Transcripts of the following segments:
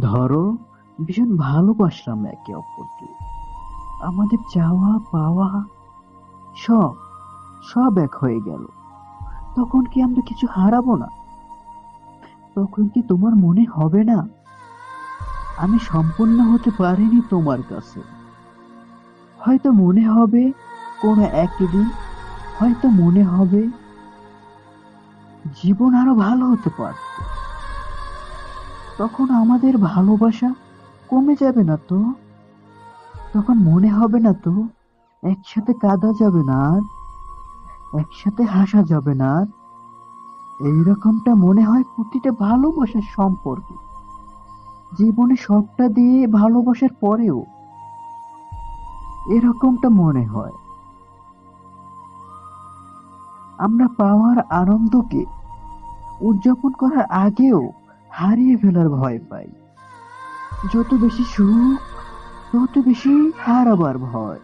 ধরো, ভীষণ ভালোবাসলাম একে অপরকে। আমাদের চাওয়া, পাওয়া, সব সব এক হয়ে গেল। তখন কি আমরা কিছু হারাবো না? তখন কি তোমার মনে হবে না? আমি সম্পূর্ণ হতে পারিনি তোমার কাছে। হয়তো মনে হবে কোনো একদিন হয়তো মনে হবে জীবন আরও ভালো হতে পারত। তখন আমাদের ভালোবাসা কমে যাবে না তো? তখন মনে হবে না তো, একসাথে কাঁদা যাবে না আর? একসাথে হাসা যাবে না আর? এইরকমটা মনে হয় প্রতিটা ভালোবাসার সম্পর্কে। জীবনে সবটা দিয়ে ভালোবাসার পরেও এরকমটা মনে হয়। আমরা পাওয়ার আনন্দকে উদযাপন করার আগেও হারিয়ে ফেলার ভয় পাই। যত বেশি সুখ, তত বেশি হারাবার ভয়।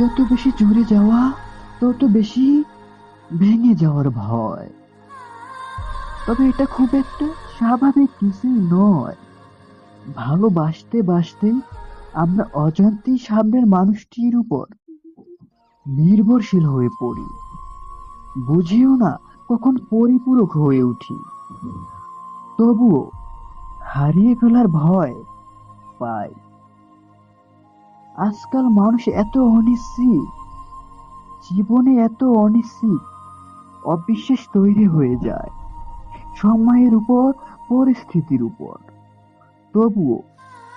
যত বেশি জুড়ে যাওয়া, তত বেশি ভেঙে যাওয়ার ভয়। তবে এটা খুব একটা স্বাভাবিক কিছুই নয়। ভালোবাসতে বাসতে আমরা অজান্তেই সামনের মানুষটির উপর নির্ভরশীল হয়ে পড়ি। বুঝিও না কখন পরিপূরক হয়ে উঠি। তবুও হারিয়ে ফেলার ভয় পাই। আজকাল মানুষ এত অনিশ্চিত, জীবনে এত অনিশ্চিত অবিশ্বাস তৈরি হয়ে যায় সময়ের উপর, পরিস্থিতির উপর। তবুও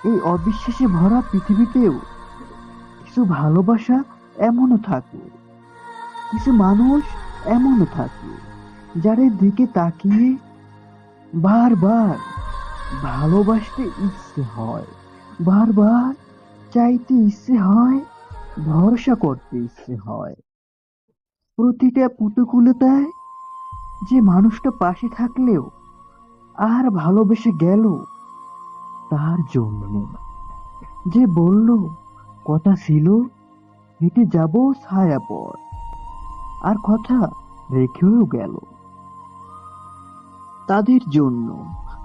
এই অবিশ্বাসে ভরা পৃথিবীতেও কিছু ভালোবাসা এমনও থাকে, কিছু মানুষ এমনও থাকে। যাদের দিকে তাকিয়ে বারবার ভালোবাসতে ইচ্ছে হয়, বারবার চাইতে ইচ্ছে হয়, ভরসা করতে ইচ্ছে হয়। প্রতিটা প্রতিকূলতায় যে মানুষটা পাশে থাকলেও আর ভালোবেসে গেল, তার জন্য যে বলল, কথা ছিল, হেঁটে যাব, ছায়া পর। আর কথা রেখেও গেল। তাদের জন্য।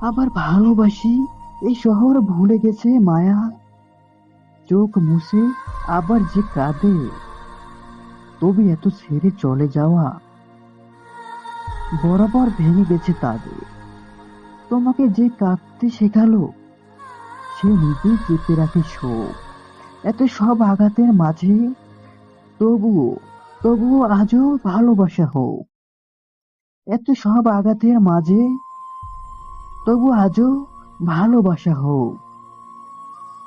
আবার ভালোবাসি, এই শহর ভুলে গেছে মায়া। চোখ মুছে আবার যে কাঁদে, তবে এত ছেড়ে চলে যাওয়া বরাবর ভেঙে গেছে তাদের। তোমাকে যে কাঁদতে শেখালো, সে নিজেই চেপে রাখে শোক। এত সব আঘাতের মাঝে তবুও তবুও আজও ভালোবাসা হোক। এত সব আঘাতের মাঝে তবু আজও ভালোবাসা হোক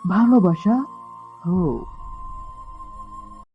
ভালোবাসা হোক।